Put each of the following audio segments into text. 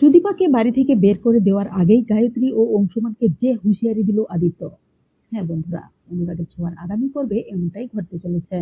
সুদীপাকে বাড়ি থেকে বের করে দেওয়ার আগেই গায়ত্রী ও অংশুমানকে যে হুঁশিয়ারি দিল আদিত্য। হ্যাঁ বন্ধুরা, অনুরাগের ছোঁয়ার আগামী পর্বে এমনটাই ঘটতে চলেছে।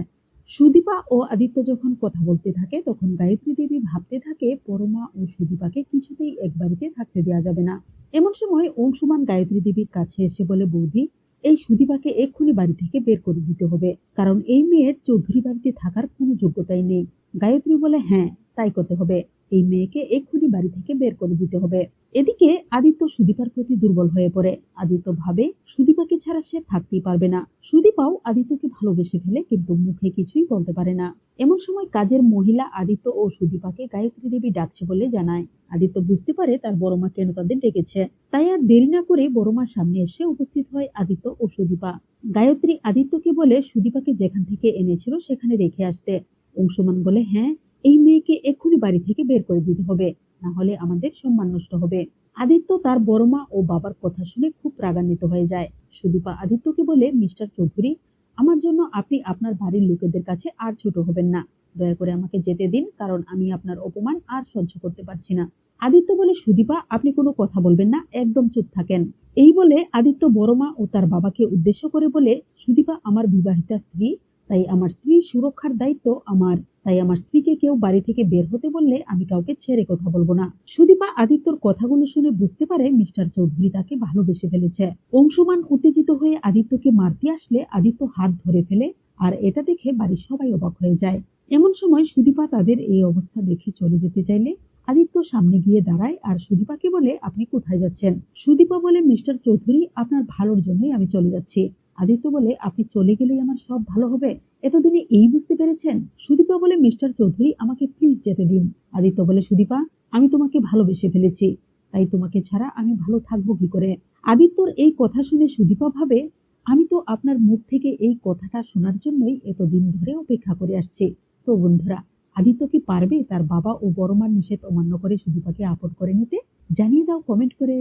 সুদীপা ও আদিত্য যখন কথা বলতে থাকে, তখন গায়ত্রী দেবী ভাবতে থাকে, পরমা ও সুদীপাকে কিছুতেই এক বাড়িতে থাকতে দেওয়া যাবে না। এমন সময় অংশুমান গায়ত্রী দেবীর কাছে এসে বলে, বৌদি, এই সুদীপাকে এক্ষুনি বাড়ি থেকে বের করে দিতে হবে, কারণ এই মেয়ের চৌধুরী বাড়িতে থাকার কোনো যোগ্যতাই নেই। গায়ত্রী বলে হ্যাঁ তাই করতে হবে। এই মেয়েকে এক্ষুনি বাড়ি থেকে বের করে দিতে হবে। এদিকে আদিত্য সুদীপার প্রতি দুর্বল হয়ে পড়ে। আদিত্য ভাবে সুদীপাকে ছাড়া সে থাকতেই পারবে না। সুদীপাও আদিত্যকে ভালোবেসে ফেলে কিন্তু মুখে কিছুই বলতে পারে না। এমন সময় কাজের মহিলা আদিত্য ও সুদীপাকে গায়ত্রী দেবী ডাকছে বলে জানায়। আদিত্য বুঝতে পারে তার বড় মা কেন তাদের ডেকেছে। তাই আর দেরি না করে বড় মার সামনে এসে উপস্থিত হয় আদিত্য ও সুদীপা। গায়ত্রী আদিত্যকে বলে সুদীপাকে যেখান থেকে এনেছিল সেখানে রেখে আসতে। অংশমান বলে হ্যাঁ এই মেয়েকে এক্ষুনি বাড়ি থেকে বের করে দিতে হবে, না হলে আমাদের সম্মান নষ্ট হবে। আদিত্য তার বড় মা ও বাবার কথা শুনে খুব রাগান্বিত হয়ে যায়। সুদীপা আদিত্যকে বলে, মিস্টার চৌধুরী, আমার জন্য আপনি আপনার বাড়ির লোকেদের কাছে আর ছোট হবেন না। দয়া করে আমাকে যেতে দিন, কারণ আমি আপনার অপমান আর সহ্য করতে পারছি না। আদিত্য বলে, সুদীপা, আপনি কোনো কথা বলবেন না, একদম চুপ থাকেন। এই বলে আদিত্য বড় মা ও তার বাবাকে উদ্দেশ্য করে বলে, সুদীপা, আমার বিবাহিতা স্ত্রী, তাই আমার স্ত্রীর সুরক্ষার দায়িত্ব আমার। তাই আমার স্ত্রীকে কেউ বাড়ি থেকে বের হতে বললে আমি কাউকে ছেড়ে কথা বলব না। সুদীপা আদিত্যর কথাগুলো শুনে বুঝতে পারে মিস্টার চৌধুরী তাকে ভালোবেসে ফেলেছে। অংশুমান উত্তেজিত হয়ে আদিত্যকে মারতে আসলে আদিত্য হাত ধরে ফেলে আর এটা দেখে বাড়ির সবাই অবাক হয়ে যায়। এমন সময় সুদীপা তাদের এই অবস্থা দেখে চলে যেতে চাইলে আদিত্য সামনে গিয়ে দাঁড়ায় আর সুদীপাকে বলে, আপনি কোথায় যাচ্ছেন? সুদীপা বলে মিস্টার চৌধুরী, আপনার ভালোর জন্যই আমি চলে যাচ্ছি। আদিত্য বলে, আপনি চলে গেলেই আমার সব ভালো হবে? এতদিনে এই বুঝতে পেরেছেন? সুদীপা বলে, মিস্টার চৌধুরী, আমাকে প্লিজ যেতে দিন। আদিত্য বলে, সুদীপা, আমি তোমাকে ভালোবেসে ফেলেছি। তাই তোমাকে ছাড়া আমি ভালো থাকব কি করে? আদিত্যর এই কথা শুনে সুদীপা ভাবে, আমি তো আপনার মুখ থেকে এই কথাটা শোনার জন্যই এতদিন ধরে অপেক্ষা করে আসছি। তো বন্ধুরা, আদিত্য কি পারবে তার বাবা ও বড় মার নিষেধ অমান্য করে সুদীপাকে আপন করে নিতে? জানিয়ে দাও কমেন্ট করে।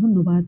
ধন্যবাদ।